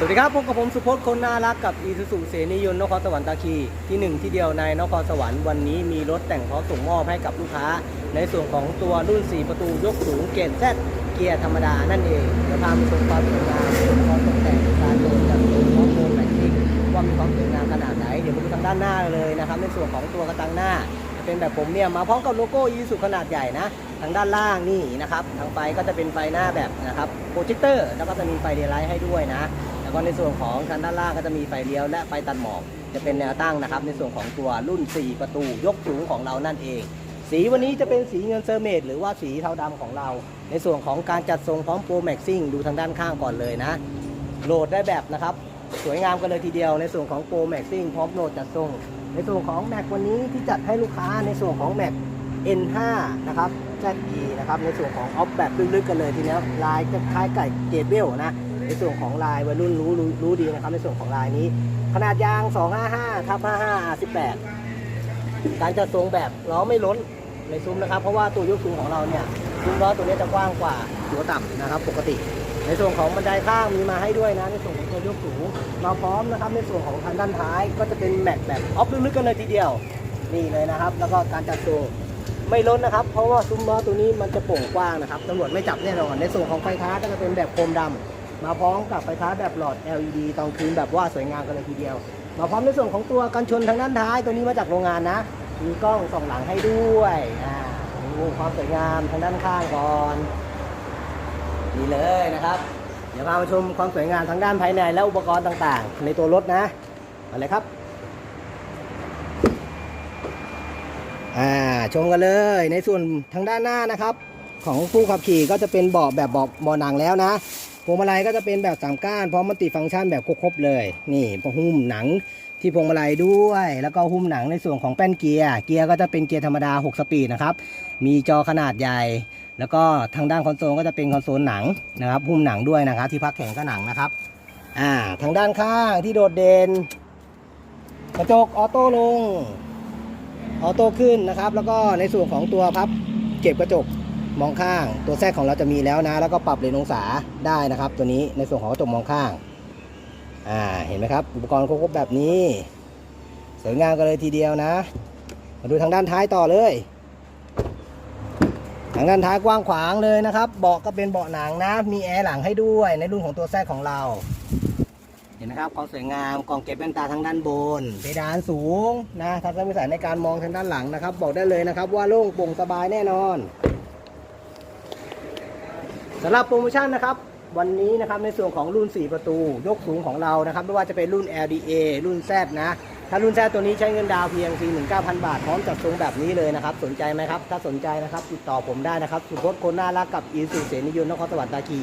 สวัสดีครับพบกับผมสุพจน์คนน่ารักกับอีซูซูเสนียนนครสวรรค์ตาคีที่หนึ่งที่เดียวในนครสวรรค์วันนี้มีรถแต่งพร้อมส่งมอบให้กับลูกค้า ในส่วนของตัวรุ่น 4 ประตูยกสูงเกียรดแซเกียร์ธรรมดานั่นเองเดี๋ยวพาไปชมความสวยงามความตกแต่งการโดนจากตัวของโมแมทริกว่ามีความสวยงามขนาดไหนเดี๋ยวมาดูทางด้านหน้าเลยนะครับในส่วนของตัวกระจังหน้าจะเป็นแบบผมเนี่ยมาพร้อมกับโลโก้อีซูขนาดใหญ่นะทางด้านล่างนี่นะครับทางไฟก็จะเป็นไฟหน้าแบบนะครับโปรเจคเตอร์แล้วก็จะมีไฟเดย์ไลท์ให้ด้วยนะ แล้วก็ในส่วนของทางด้านล่างก็จะมีไฟเลี้ยวและไฟตัดหมอกจะเป็นแนวตั้งนะครับ ในส่วนของตัวรุ่น 4 ประตูยกสูงของเรานั่นเอง สีวันนี้จะเป็นสีเงินเซอร์เมดหรือว่าสีเทาดำของเรา ในส่วนของการจัดทรงพร้อมโปรแม็กซิ่งดูทางด้านข้างก่อนเลยนะ โหลดได้แบบนะครับ สวยงามกันเลยทีเดียวในส่วนของโปรแม็กซิ่งพร้อมโหลดจัดทรง ในส่วนของแม็กวันนี้ที่จัดให้ลูกค้าในส่วนของแม็ก N5 นะครับ ZE นะครับ ในส่วนของออฟแบบลึกๆกันเลยทีเนี้ยลายจะคล้ายไก่เกตเบลนะ ในส่วนของลายวัยรุ่นรู้รู้รู้ดีนะครับ ในส่วนของลายนี้ ขนาดยาง 255ทับ55 18 การจัดทรงแบบล้อไม่ล้นในซุ้มนะครับ เพราะว่าตัวยกสูงของเราเนี่ยซุ้มล้อตัวนี้จะกว้างกว่าตัวต่ำนะครับ ปกติ ในส่วนของบันไดข้างมีมาให้ด้วยนะ ในส่วนของตัวยกสูงมาพร้อมนะครับ ในส่วนของทางด้านท้ายก็จะเป็นแม็กแบบออฟลึกๆกันเลยทีเดียวนี่เลยนะครับ แล้วก็การจัดทรงไม่ล้นนะครับ เพราะว่าซุ้มล้อตัวนี้มันจะโป่งกว้างนะครับตำรวจไม่จับแน่นอน ในส่วนของไฟท้ายก็จะเป็นแบบโคมดำ มาพร้อมกับไฟท้ายแบบหลอด LED ตอนคืนแบบว่าสวยงามกันเลยทีเดียว มาพร้อมในส่วนของตัวกันชนทางด้านท้าย ตัวนี้มาจากโรงงานนะ มีกล้องส่องหลังให้ด้วยอ่าดูความสวยงามทางด้านข้างก่อนนี่เลยนะครับ เดี๋ยวพามาชมความสวยงามทางด้านภายในและอุปกรณ์ต่างๆ ในตัวรถนะมาเลยครับอ่าชมกันเลยในส่วนทางด้านหน้านะครับ ของผู้ขับขี่ก็จะเป็นเบาะแบบเบาะเบาะหนังแล้วนะ วงมาลัยก็จะเป็นแบบสามก้านพร้อมมัลติฟังก์ชันแบบครบเลย นี่หุ้มหนังที่พวงมาลัยด้วย แล้วก็หุ้มหนังในส่วนของแป้นเกียร์ เกียร์ก็จะเป็นเกียร์ธรรมดา 6 สปีดนะครับ มีจอขนาดใหญ่ แล้วก็ทางด้านคอนโซลก็จะเป็นคอนโซลหนังนะครับ หุ้มหนังด้วยนะครับ ที่พักแข็งก็หนังนะครับ อ่า ทางด้านข้างที่โดดเด่น กระจกออโต้ลง ออโต้ขึ้นนะครับ แล้วก็ในส่วนของตัวพับเก็บกระจก มองข้าง ตัวแทรกของเราจะมีแล้วนะ แล้วก็ปรับเลนองศาได้นะครับ ตัวนี้ในส่วนของกระจกมองข้างอ่าเห็นไหมครับ อุปกรณ์ครบแบบนี้ สวยงามกันเลยทีเดียวนะ มาดูทางด้านท้ายต่อเลยทางด้านท้ายกว้างขวางเลยนะครับเบาะก็เป็นเบาะหนังนะ มีแอร์หลังให้ด้วยในรุ่นของตัวแทรกของเรา เห็นนะครับความสวยงามกล่องเก็บแว่นตาทางด้านบนเพดานสูงนะทัศนวิสัยในการมองทางด้านหลังนะครับ บอกได้เลยนะครับ ว่าโล่งโปร่งสบายแน่นอน สำหรับโปรโมชั่นนะครับ วันนี้นะครับในส่วนของรุ่น 4 ประตู ยกสูงของเรานะครับ ไม่ว่าจะเป็นรุ่น LDA รุ่น Z นะ ถ้ารุ่น Z ตัวนี้ใช้เงินดาวเพียง 49,000 บาท พร้อมจัดทรงแบบนี้เลยนะครับ สนใจไหมครับ ถ้าสนใจนะครับ ติดต่อผมได้นะครับ สุพจน์คนน่ารักกับอีสุเสนิยนนครสวรรค์ตาคี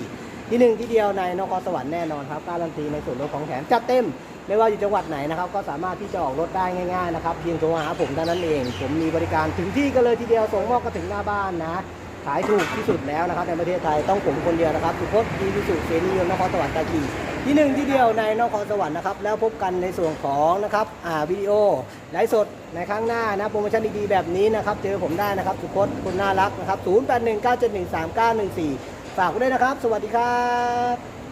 ที่หนึ่งที่เดียวในนครสวรรค์แน่นอนครับการันตีในส่วนลดของแถมจัดเต็มไม่ว่าอยู่จังหวัดไหนนะครับ ก็สามารถที่จะออกรถได้ง่ายๆนะครับเพียงโทรหาผมเท่านั้นเอง ผมมีบริการถึงที่กันเลยทีเดียวส่งมอบก็ถึงหน้าบ้านนะ ขายถูกที่สุดแล้วนะครับในประเทศไทยต้องผมคนเดียวนะครับสุพจน์ดีที่สุดเสนียนนครสวรรค์ตากีที่หนึ่งที่เดียวในนครสวรรค์นะครับแล้วพบกันในส่วนของนะครับอ่าวิดีโอไลฟ์สดในครั้งหน้านะโปรโมชั่นดีๆแบบนี้นะครับเจอผมได้นะครับสุพจน์คนน่ารักนะครับ 0819713914 ฝากไว้ด้วยนะครับ สวัสดีครับ